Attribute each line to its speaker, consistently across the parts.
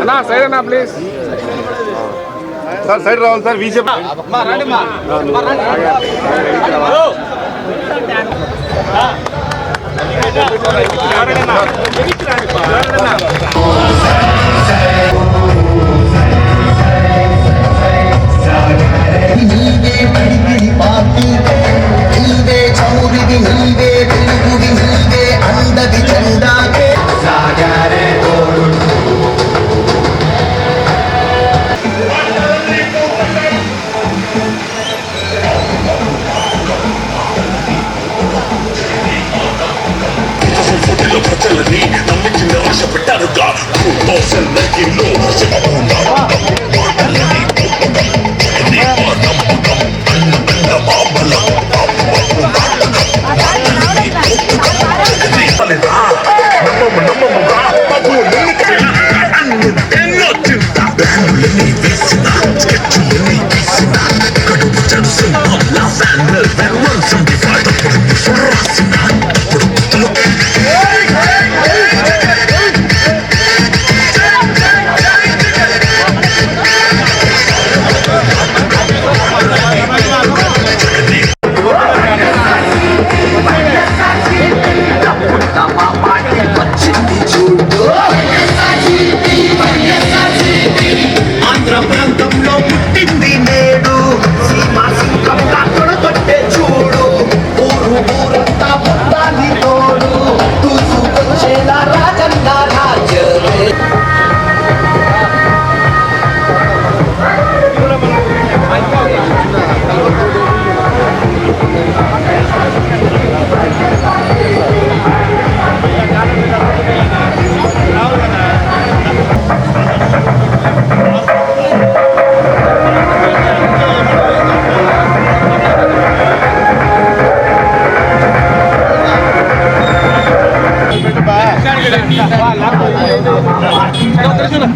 Speaker 1: అన్నా సైడ్ అన్నా please
Speaker 2: sir side రావాలి సార్ వీసీ
Speaker 3: నీవే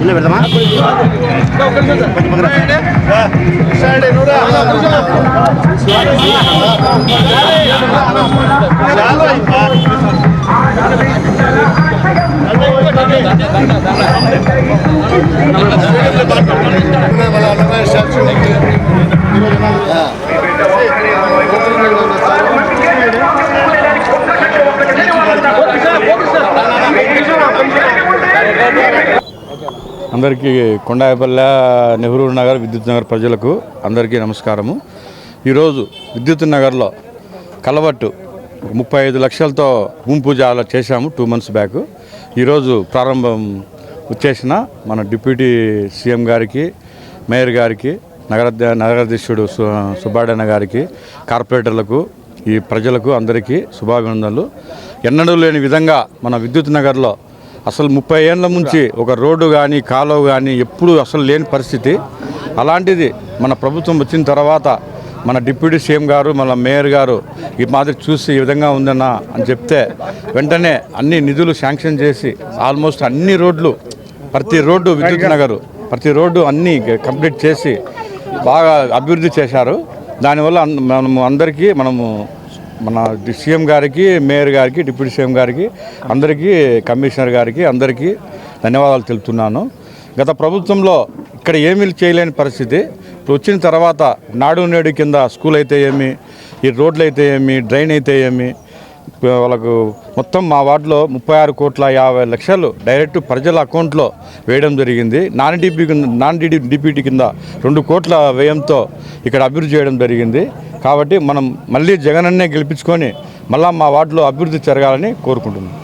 Speaker 3: ಇಲ್ಲ ಬಿಡದಮ್ಮ Thank you.
Speaker 2: అందరికీ కొండాయపల్లె నెహ్రూ నగర్ విద్యుత్ నగర్ ప్రజలకు అందరికీ నమస్కారము. ఈరోజు విద్యుత్ నగర్లో కలవట్టు ముప్పై ఐదు లక్షలతో భూమి పూజ అలా చేశాము టూ మంత్స్ బ్యాక్. ఈరోజు ప్రారంభం వచ్చేసిన మన డిప్యూటీ సీఎం గారికి మేయర్ గారికి నగర నగరాధ్యక్షుడు సు సుబ్బాడన్న గారికి కార్పొరేటర్లకు ఈ ప్రజలకు అందరికీ శుభాభినందనలు. ఎన్నడూ లేని విధంగా మన విద్యుత్ నగర్లో అసలు ముప్పై ఏళ్ళ నుంచి ఒక రోడ్డు కానీ కాలువ కానీ ఎప్పుడు అసలు లేని పరిస్థితి. అలాంటిది మన ప్రభుత్వం వచ్చిన తర్వాత మన డిప్యూటీ సీఎం గారు మన మేయర్ గారు ఈ మాదిరి చూసి ఈ విధంగా ఉందన్న అని చెప్తే వెంటనే అన్ని నిధులు శాంక్షన్ చేసి ఆల్మోస్ట్ అన్ని రోడ్లు ప్రతి రోడ్డు విద్యుత్ నగరు ప్రతి రోడ్డు అన్నీ కంప్లీట్ చేసి బాగా అభివృద్ధి చేశారు. దానివల్ల మనము అందరికీ మనము మన సీఎం గారికి మేయర్ గారికి డిప్యూటీ సీఎం గారికి అందరికీ కమిషనర్ గారికి అందరికీ ధన్యవాదాలు తెలుపుతున్నాను. గత ప్రభుత్వంలో ఇక్కడ ఏమీ చేయలేని పరిస్థితి. ఇప్పుడు వచ్చిన తర్వాత నాడు నేడు కింద స్కూల్ అయితే ఏమి ఈ రోడ్లు అయితే ఏమి డ్రైన్ అయితే ఏమి వాళ్ళకు మొత్తం మా వార్డులో ముప్పై ఆరు కోట్ల యాభై లక్షలు డైరెక్ట్ ప్రజల అకౌంట్లో వేయడం జరిగింది. నాన్ డిపి కింద నాన్ డిడి డిపిటీ కింద రెండు కోట్ల వ్యయంతో ఇక్కడ అభివృద్ధి చేయడం జరిగింది. కాబట్టి మనం మళ్ళీ జగనన్నే గెలిపించుకొని మళ్ళీ మా వార్డులో అభివృద్ధి జరగాలని కోరుకుంటున్నాం.